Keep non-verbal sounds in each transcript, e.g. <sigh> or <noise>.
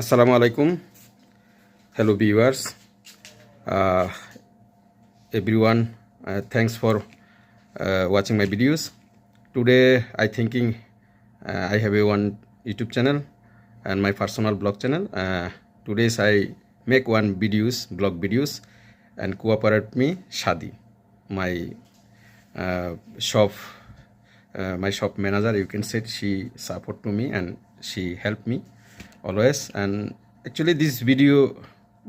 আসসালামু আলাইকুম। Hello viewers everyone thanks for watching my videos today I thinking I have a one YouTube channel and my personal vlog channel todays I make one videos vlog videos and cooperate me Sadi my shop my shop manager you can set she support to me and she help me always and actually this video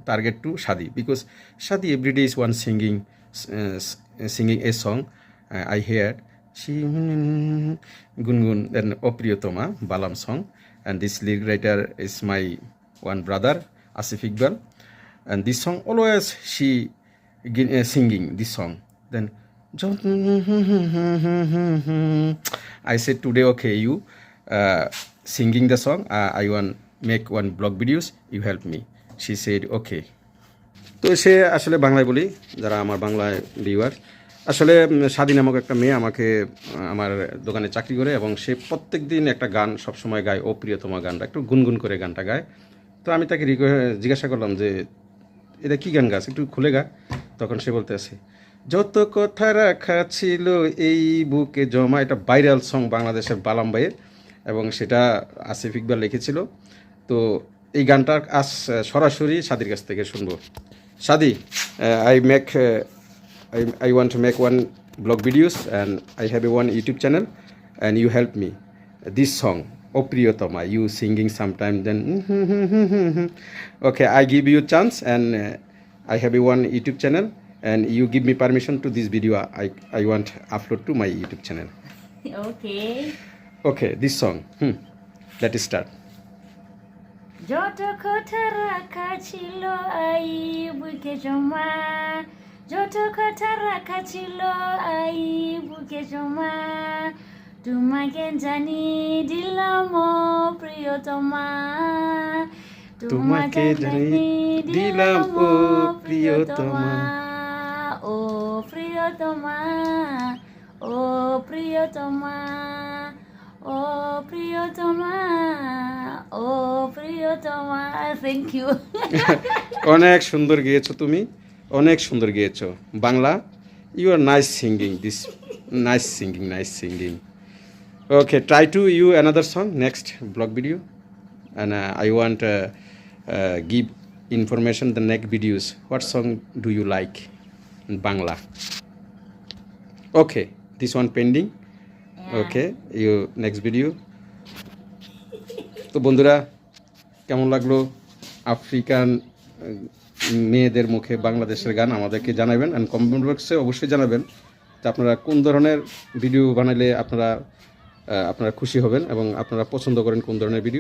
target to shadi because shadi every day is one singing uh, singing a song uh, i heard she gungun then opriyotoma balam song and this lyric writer is my one brother asif iqbal and this song always she uh, singing this song then I said today okay you uh, singing the song uh, I want make one blog videos, you help me. She said, okay. তো সে আসলে বাংলায় বলি, যারা আমার বাংলায় viewer আসলে স্বাধীন নামক একটা মেয়ে আমাকে আমার দোকানে চাকরি করে এবং সে প্রত্যেক দিন একটা গান সবসময় গায় ও প্রিয়তমা গানটা, একটু গুনগুন করে গানটা গায়। তো আমি তাকে জিজ্ঞাসা করলাম যে, এটা কি গান গাছ একটু খুলে গা। তখন সে বলতে আছে, যত কথা রাখা ছিল এই বুকে জমা। এটা ভাইরাল সং বাংলাদেশের বালাম ভাইয়ের এবং সেটা আসিফ ইকবাল লিখেছিল। তো এই গানটা আজ সরাসরি সাদির কাছ থেকে শুনব। Sadi I make I I want make one vlog videos and I have a one YouTube channel and you help me this song অপ্রিয়তম I you singing sometime then okay I give you chance and I have a one YouTube channel and you give me permission to this video I I want upload to my YouTube channel okay okay this song hmm that is start যত কথা রাখা ছিল I বুকে জমা। যত কথা রাখা ছিল আই বুকে জমা। তোমাকে জানি দিলাম প্রিয়তমা। তোমাকে জানি দিলাম ও প্রিয়তমা। ও প্রিয়তমা। ও প্রিয়তমা। ও প্রিয়তমা। ও থ্যাংক ইউ <laughs> অনেক সুন্দর গেয়েছো তুমি অনেক সুন্দর গেয়েছো। Bangla you are nice singing this nice singing nice singing okay try to you another song next vlog video and I want give information the next videos what song do you like Bangla okay this one pending okay you next video তো বন্ধুরা কেমন লাগল? African মেয়েদের মুখে বাংলাদেশের গান আমাদেরকে জানাবেন অ্যান্ড কমেন্ট বক্সে অবশ্যই জানাবেন যে আপনারা কোন ধরনের ভিডিও বানালে আপনারা আপনারা খুশি হবেন এবং আপনারা পছন্দ করেন কোন ধরনের ভিডিও